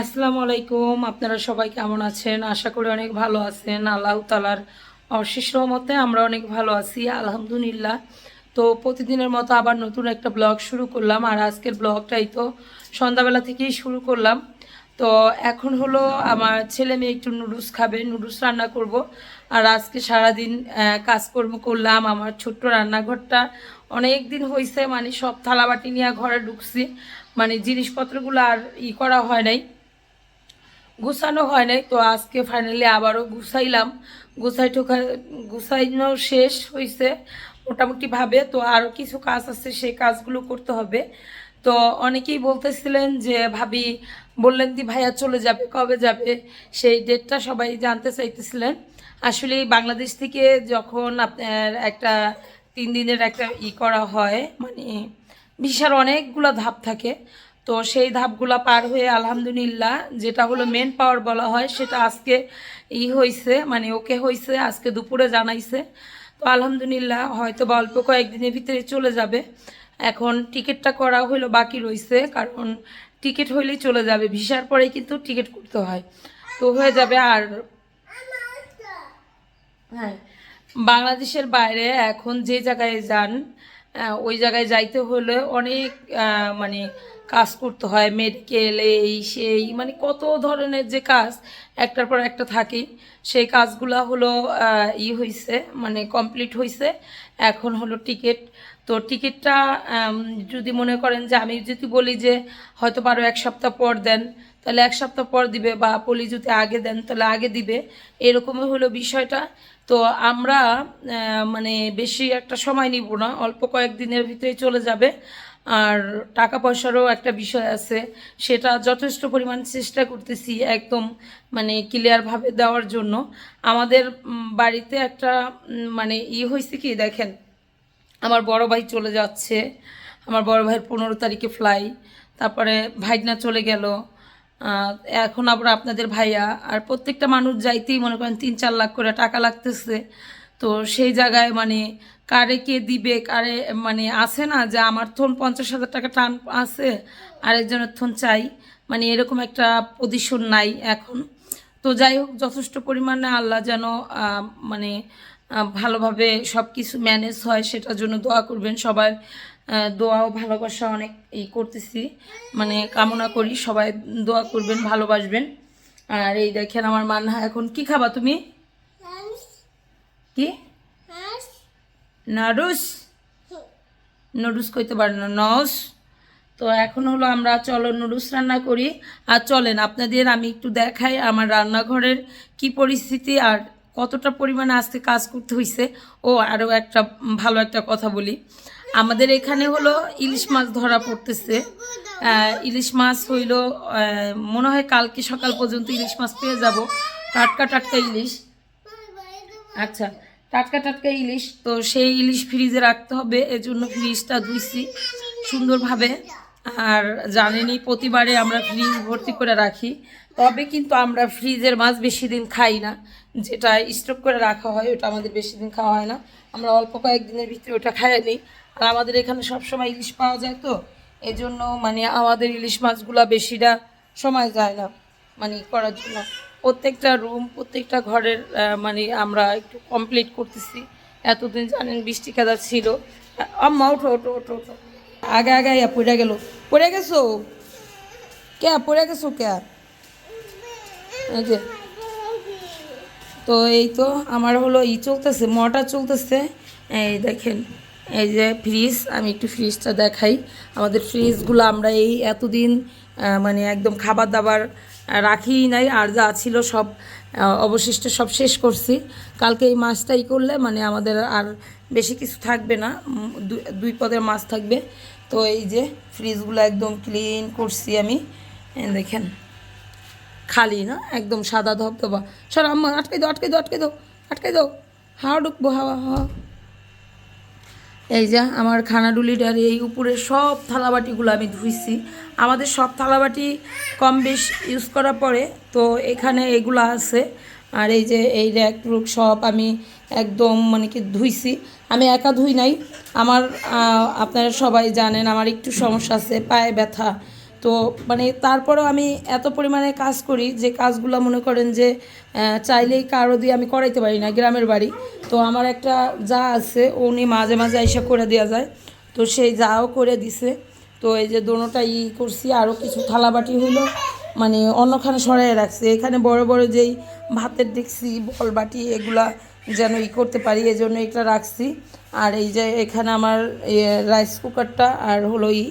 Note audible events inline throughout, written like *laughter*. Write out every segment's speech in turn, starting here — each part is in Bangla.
আসসালামু আলাইকুম, আপনারা সবাই কেমন আছেন? আশা করি অনেক ভালো আছেন। আল্লাহ তালার অশেষ রহমতে আমরা অনেক ভালো আছি, আলহামদুলিল্লাহ। তো প্রতিদিনের মতো আবার নতুন একটা ব্লগ শুরু করলাম, আর আজকের ব্লগটাই তো সন্ধ্যাবেলা থেকেই শুরু করলাম। তো এখন হলো আমার ছেলে মেয়ে একটু নুডলস খাবে, নুডলস রান্না করব। আর আজকে সারাদিন কাজকর্ম করলাম, আমার ছোট্ট রান্নাঘরটা। অনেক দিন হয়েছে মানে সব থালাবাটি নিয়ে ঘরে ঢুকছি। মানে জিনিসপত্রগুলো আর ই করা হয় নাই। গুছানো হয় নাই, তো আজকে ফাইনালি আবারও গুছাইলাম। গুছাই ঠোকা গুছাইনো শেষ হয়েছে মোটামুটিভাবে, তো আরও কিছু কাজ আছে, সেই কাজগুলো করতে হবে। তো অনেকেই বলতেছিলেন যে, ভাবি বললেন দি ভাইয়া চলে যাবে, কবে যাবে? সেই ডেটটা সবাই জানতে চাইতেছিলেন। আসলে বাংলাদেশ থেকে যখন আপনার একটা তিন দিনের একটা ই করা হয় মানে ভিসার অনেকগুলো ধাপ থাকে তো সেই ধাপগুলো পার হয়ে আলহামদুলিল্লাহ যেটা হলো মেন পাওয়ার বলা হয়, সেটা আজকে ই হয়েছে মানে ওকে হয়েছে আজকে দুপুরে জানাইছে। তো আলহামদুলিল্লাহ হয়তো বা অল্প কয়েকদিনের ভিতরে চলে যাবে। এখন টিকিটটা করা হইল বাকি রয়েছে কারণ টিকিট হইলেই চলে যাবে, ভিসার পরেই কিন্তু টিকিট করতে হয়। তো হয়ে যাবে আর হ্যাঁ বাংলাদেশের বাইরে এখন যে জায়গায় যান ওই জায়গায় যাইতে হলে অনেক মানে কাজ করতে হয় মেডিকেল এই, সেই মানে কত ধরনের যে কাজ, একটার পর একটা থাকেই সেই কাজগুলো হলো ই হয়েছে মানে কমপ্লিট হয়েছে এখন হলো টিকিট তো টিকিটটা যদি মনে করেন যে আমি যদি বলি যে হয়তো বারো এক সপ্তাহ পর দেন, তাহলে এক সপ্তাহ পর দিবে বা পলি যদি আগে দেন, তাহলে আগে দিবে। এরকমই হলো বিষয়টা। তো আমরা মানে বেশি একটা সময় নিব না, অল্প কয়েকদিনের ভিতরে চলে যাবে। আর টাকা পয়সারও একটা বিষয় আছে। সেটা যথেষ্ট পরিমাণ চেষ্টা করতেছি একদম মানে ক্লিয়ারভাবে দেওয়ার জন্য। আমাদের বাড়িতে একটা মানে ই হয়েছে কি দেখেন, আমার বড় ভাই চলে যাচ্ছে, আমার বড় ভাইয়ের পনেরো তারিখে ফ্লাই তারপরে ভাইনা চলে গেল এখন আবার আপনাদের ভাইয়া, আর প্রত্যেকটা মানুষ যাইতেই মনে করেন তিন চার লাখ করে টাকা লাগতেছে। তো সেই জায়গায় মানে কারে কে দিবে, কারে মানে আছে না যে আমার থন পঞ্চাশ হাজার টাকা টান আছে, আরেকজনের থন চাই মানে এরকম একটা পজিশন নাই এখন। তো যাই হোক, যথেষ্ট পরিমাণে আল্লাহ যেন মানে ভালোভাবে সব কিছু ম্যানেজ হয়, সেটার জন্য দোয়া করবেন সবার। দোয়া ও ভালোবাসা অনেক ই করতেছি মানে কামনা করি, সবাই দোয়া করবেন, ভালোবাসবেন। আর এই দেখেন আমার মান্না, এখন কি খাবা তুমি? কি? নাডুস নুডলস কইতে পারে না নস। তো এখন হলো আমরা চলো নুডলস রান্না করি। আর চলেন আপনাদের আমি একটু দেখাই আমার রান্নাঘরের কি পরিস্থিতি আর কতটা পরিমাণে আজকে কাজ করতে হয়েছে ও আরও একটা ভালো একটা কথা বলি। আমাদের এখানে হলো ইলিশ মাছ ধরা পড়তেছে। ইলিশ মাছ হইল মনে হয় কালকে সকাল পর্যন্ত ইলিশ মাছ পেয়ে যাব। টাটকা টাটকা ইলিশ। আচ্ছা টাটকা টাটকা ইলিশ। তো সেই ইলিশ ফ্রিজে রাখতে হবে, এজন্য ফ্রিজটা ধুইছি সুন্দরভাবে। আর জানেনি প্রতিবারে আমরা ফ্রিজ ভর্তি করে রাখি, তবে কিন্তু আমরা ফ্রিজের মাছ বেশি দিন খাই না। যেটা স্টক করে রাখা হয়, ওটা আমাদের বেশি দিন খাওয়া হয় না। আমরা অল্প কয়েকদিনের ভিতরে ওটা খাই নিই। আর আমাদের এখানে সবসময় ইলিশ পাওয়া যায় তো, এজন্য মানে আমাদের ইলিশ মাছগুলা বেশিটা সময় যায় না মানে করার জন্য। প্রত্যেকটা রুম প্রত্যেকটা ঘরের মানে আমরা একটু কমপ্লিট করতেছি। এতদিন জানেন বৃষ্টি কাদা ছিল। আম্মা, ওঠো ওঠো ওঠো ওঠো। আগে আগে ইয়া পড়ে গেল। পড়ে গেছো? কে, পড়ে গেছো কে? যে। তো এই তো আমার হলো ই চলতেছে মোটর চলতেছে। এই দেখেন, এই যে ফ্রিজ আমি একটু ফ্রিজটা দেখাই। আমাদের ফ্রিজগুলো আমরা এই এতদিন মানে একদম খাবার দাবার রাখিই নাই, আর যা ছিল সব অবশিষ্ট সব শেষ করছি। কালকে এই মাছটাই করলে মানে আমাদের আর বেশি কিছু থাকবে না দুই- পদের মাছ থাকবে। তো এই যে ফ্রিজগুলো একদম ক্লিন করছি আমি দেখেন। খালি না, একদম সাদা ধবধবা। সর আম্মা, আটকে দাও আটকে দাও আটকে দাও আটকে দাও। হাওয়া ঢুকবো, হাওয়া হাওয়া। এই যে আমার খানাডুলিটার এই উপরে সব থালাবাটিগুলো আমি ধুইছি। আমাদের সব থালাবাটি কম বেশ ইউজ করার পরে তো এখানে এগুলো আছে। আর এই যে এই র্যাক রুক সব আমি একদম মানে কি ধুইছি। আমি একা ধুই নাই। আমার আপনারা সবাই জানেন আমার একটু সমস্যা আছে, পায়ে ব্যথা। তো মানে তারপরেও আমি এত পরিমাণে কাজ করি যে কাজগুলো মনে করেন যে চাইলেই কারও দিয়ে আমি করাইতে পারি না, গ্রামের বাড়ি। তো আমার একটা যা আছে, উনি মাঝে মাঝে এসে করে দেওয়া যায়। তো সেই যাও করে দিছে। তো এই যে দোনোটা ই করছি আরও কিছু থালাবাটি হইল মানে অন্যখানে সরাই রাখছি। এখানে বড় বড় যেই ভাতের দেখছি, বল বাটি, এগুলা যেন ই করতে পারি এই জন্য এটা রাখছি। আর এই যে এখানে আমার রাইস কুকারটা আর হলো ই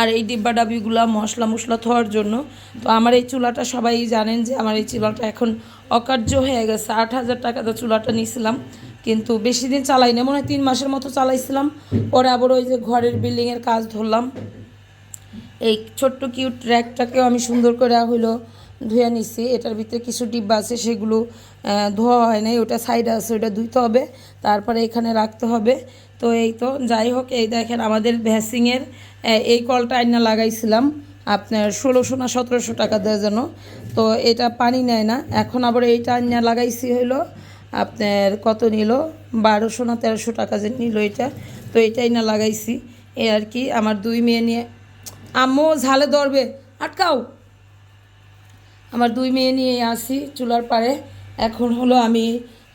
আর এই ডিব্বা ডাবিগুলা মশলা মশলা ধোয়ার জন্য। তো আমার এই চুলাটা সবাই জানেন যে আমার এই চুলাটা এখন অকার্য হয়ে গেছে। আট হাজার টাকাতে চুলাটা নিয়েছিলাম কিন্তু বেশি দিন চালাই না, মনে হয় তিন মাসের মতো চালাইছিলাম। পরে আবার ওই যে ঘরের বিল্ডিংয়ের কাজ ধরলাম। এই ছোট্ট কিউট র্যাকটাকেও আমি সুন্দর করে হইল ধুয়ে নিছি। এটার ভিতরে কিছু ডিব্বা আছে, সেগুলো ধোয়া হয় নাই। ওটা সাইডে আছে, ওটা ধুইতে হবে। তারপরে এখানে রাখতে হবে। তো এই তো, যাই হোক, এই দেখেন আমাদের ভ্যাসিংয়ের এই কলটা আইনা লাগাইছিলাম। আপনার ষোলোশো না সতেরোশো টাকা দেওয়ার জন্য তো এটা পানি নেয় না। এখন আবার এইটা আইনা লাগাইছি হইল, আপনার কত নিল? বারোশো না তেরোশো টাকা যে নিল এটা। তো এটাই না লাগাইছি। এই আর কি, আমার দুই মেয়ে নিয়ে, আম্মু ঝালে ধরবে, আটকাও। আমার দুই মেয়ে নিয়ে আসি চুলার পাড়ে। এখন হলো আমি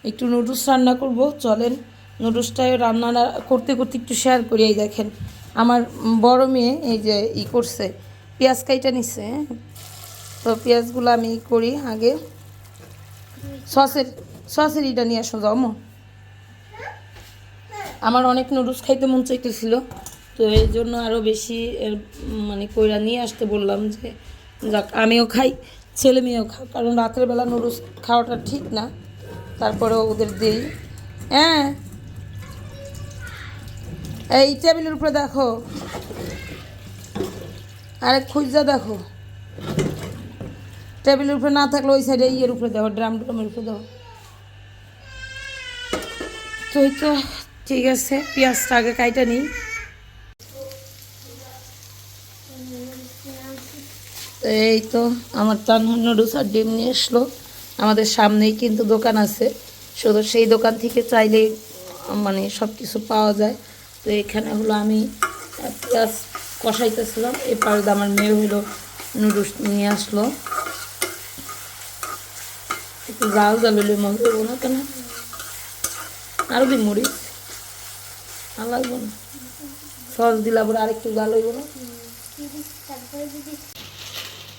একটু নুডলস রান্না করব, চলেন। নুডলসটাও রান্নাটা করতে করতে একটু শেয়ার করি এই দেখেন। আমার বড় মেয়ে এই যে ই করছে, পেঁয়াজ কাইটা নিচ্ছে হ্যাঁ? তো পেঁয়াজগুলো আমি করি আগে। সসের সসের ইটা নিয়ে আসো যাও আমার অনেক নুডলস খাইতে মন চাইতেছিল, তো এই জন্য আরও বেশি মানে কইরা নিয়ে আসতে বললাম যে, যাক, আমিও খাই, ছেলে মেয়েও খাও কারণ রাতের বেলা নুডলস খাওয়াটা ঠিক না তারপরে ওদের দিই হ্যাঁ এই টেবিলের উপরে দেখো। আরে খুঁজা দেখো। টেবিলের উপরে না থাকলে ওই সাইডে ইয়ের উপরে দেবো ড্রাম ড্রামের উপরে দেবো তো তো, ঠিক আছে, পেঁয়াজটা আগে কাইটা নিই। এই তো, আমার তানহার নুডলস ডিম নিয়ে আসলো। আমাদের সামনেই কিন্তু দোকান আছে। শুধু সেই দোকান থেকে চাইলেই মানে সব কিছু পাওয়া যায়। তো এখানে হলো আমি পেঁয়াজ কষাইতেছিলাম। এরপরে আমার মেয়ে হলো নুডলস নিয়ে আসলো। একটু জাল জাল হলে মজা দেবো না কেন? আরও দিন মরিচ। আর লাগবো না। সস দিলা পরে আরেকটু জাল হইব না?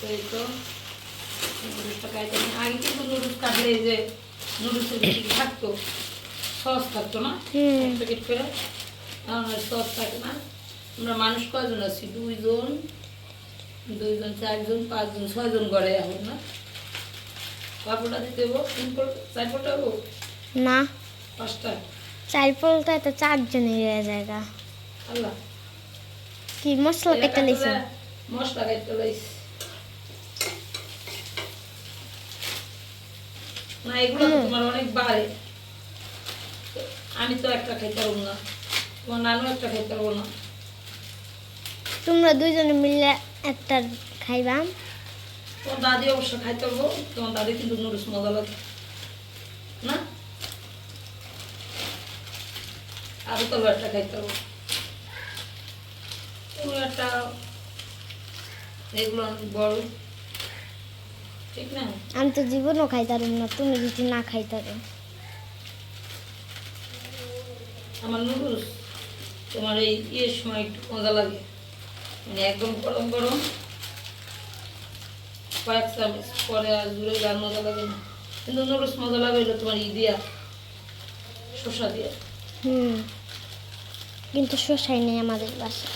এই আগে কিন্তু নুডলস কাটলে যে নুডলসের থাকতো সস থাকতো না? প্যাকেট করে। আর সস থাকে না আমরা মানুষ কয়জন আছি? দুইজন দুইজন চারজন পাঁচজন ছয়জন ঘরে এখন না? কাপড়টা দিতে হব চার ফোটা হব না। পাঁচটা? চার পোলটায় তো চারজনের হয়ে জায়গা। আল্লাহ। কি মশলা কেটে লিছো মশলা কেটে লাইছি। না এগুলো তোমার অনেক বাড়ে। আমি তো একটা খাইতে পারব না। তোমার দুইজনে মিলে একটা খাইবা। তোমার দাদি অবশ্য খাইতে পারব তোমার দাদি কিন্তু নুডলস মজা লাগে। না? আরও তো একটা খাইতে তুমি একটা এগুলো অনেক বড়। ঠিক না? আমি তো জীবনও না তুমি যদি না খাইতারো। আমার নুডলস তোমার এই ইয়ের সময় একটু মজা লাগে। মানে একদম গরম গরম। কয়েক চামচ পরে আর জুড়ে আর মজা লাগে না। কিন্তু নুডলস মজা লাগে হলো তোমার ই দিয়া শসা দিয়া। হুম। কিন্তু শোষাই নেই আমাদের বাসা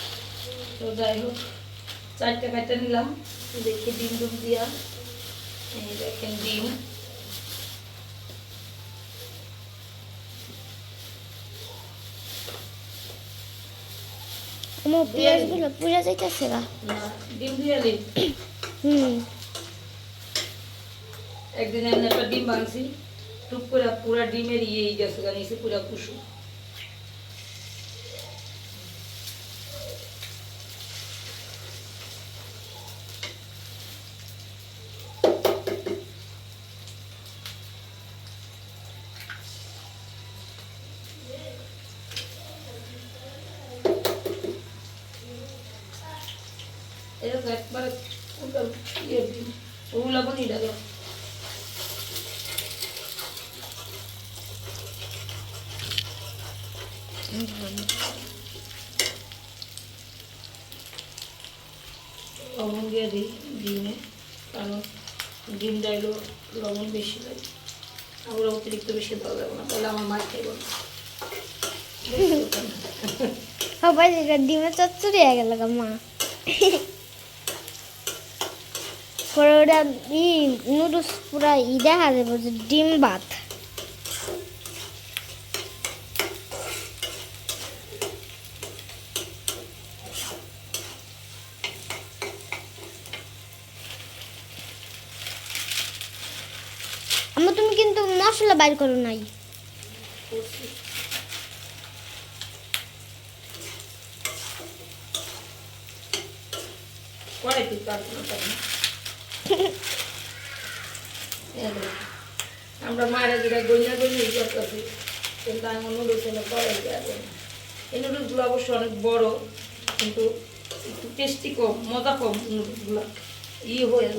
তো যাই হোক চারটে কাটতে নিলাম। দেখি ডিম ডুম দিয়া। এই দেখেন ডিম। আমার পেঁয়াজগুলো পুড়ে যাইতেছে না ডিম দিয়ে দিই হুম একদিন আমি একটা ডিম ভাঙছি, টুক করে পুরা ডিমের ইয়ে গেছে পুরা কুসুম এটা তো একবারে ওগুলো বনি দাও লবণ দিয়ে দিই, ডিমে, কারণ ডিম ডাইলেও লবণ বেশি লাগে। আমরা অতিরিক্ত বেশি দেওয়া যাবে না, তাহলে আমার মাছ খাইব সবাই ডিমের চচ্চড়ি গেল মা। পরে ওটা ই নুডলস পুরা ই দেখা যাবে যে ডিম ভাত আমার তুমি কিন্তু মশলা বাইর করো নাই? এই দেখো, আমরা মায়েরা যেটা কিন্তু আমি এই নুডলসগুলো অবশ্য অনেক বড়, কিন্তু একটু টেস্টি কম, মজা কম নুডলসগুলো ই হয়ে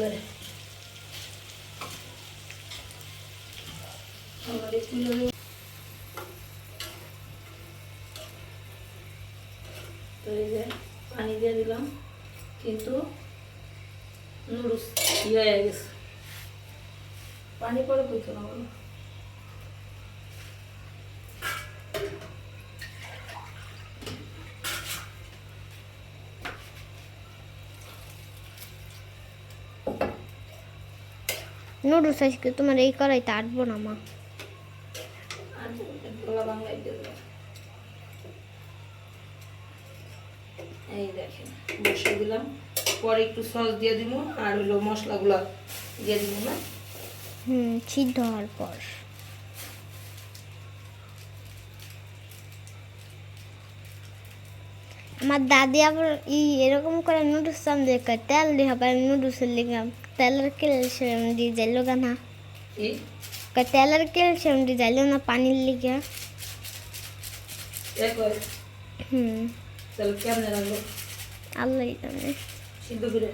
পানি দিয়ে দিলাম, কিন্তু নুডলস ইয়ে হয়ে গেছে পানি পরে কইতো না বলো? নুডলস আজকে তোমার এই করাইতে আটবো না মা। এই দেখেন বসে দিলাম। পরে একটু সস দিয়ে দিব আর হলো মশলাগুলো দিয়ে দিব না। হুম সিদ্ধ হওয়ার পর। আমার দাদি আবার ই এরকম করে নুডলস কয়, তেল দিয়ে হবে নুডলসের লিগাম তেলের ক্যালসিয়াম দিয়ে যাইলো না। তেলের ক্যালসিয়াম দিয়ে যাইলো না পানির লিগা। হুম। আল্লাহ সিদ্ধ করে।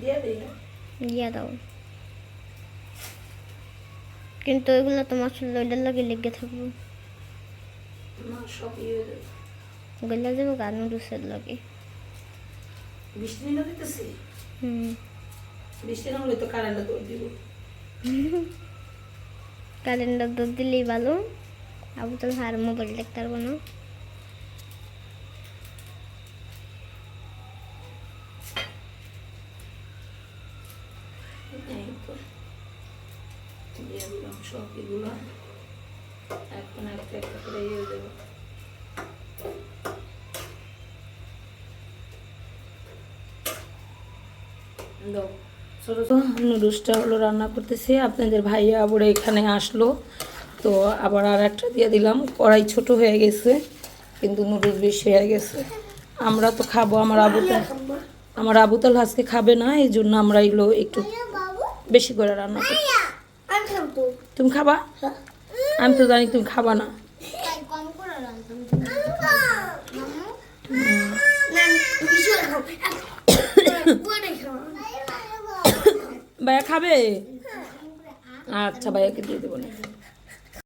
দিয়ে দিই না? দিয়া দাও। কিন্তু ওইগুলো তো মশলা ওইটার লগে লেগে থাকব। ইয়ে হয়ে যাবে। যাব গা নুডলসের লগে। বৃষ্টি না দিতেছি? হুম। বৃষ্টি না হলে তো কারেন্টটা দৌড় দিব। *laughs* ক্যালেন্ডার দুধ দিলেই ভালো। আবু তো আর মোবাইল দেখতে পারব না। এই তো দিয়ে দিলাম সব এগুলো। এখন একটা একটা করে ইয়ে দেবো। নুডলসটা হলো রান্না করতেছি। আপনাদের ভাইয়া আবার এখানে আসলো। তো আবার আর একটা দিয়ে দিলাম। কড়াই ছোট হয়ে গেছে কিন্তু নুডলস বেশি হয়ে গেছে। আমরা তো খাব আমার আবুতাল আমার আবুতাল আজকে খাবে না এই জন্য আমরা এগুলো একটু বেশি করে রান্না করি। তুমি খাবা? আমি তো জানি তুমি খাবা না। ভাইয়া খাবে? আচ্ছা ভাইয়াকে দিয়ে দেবো না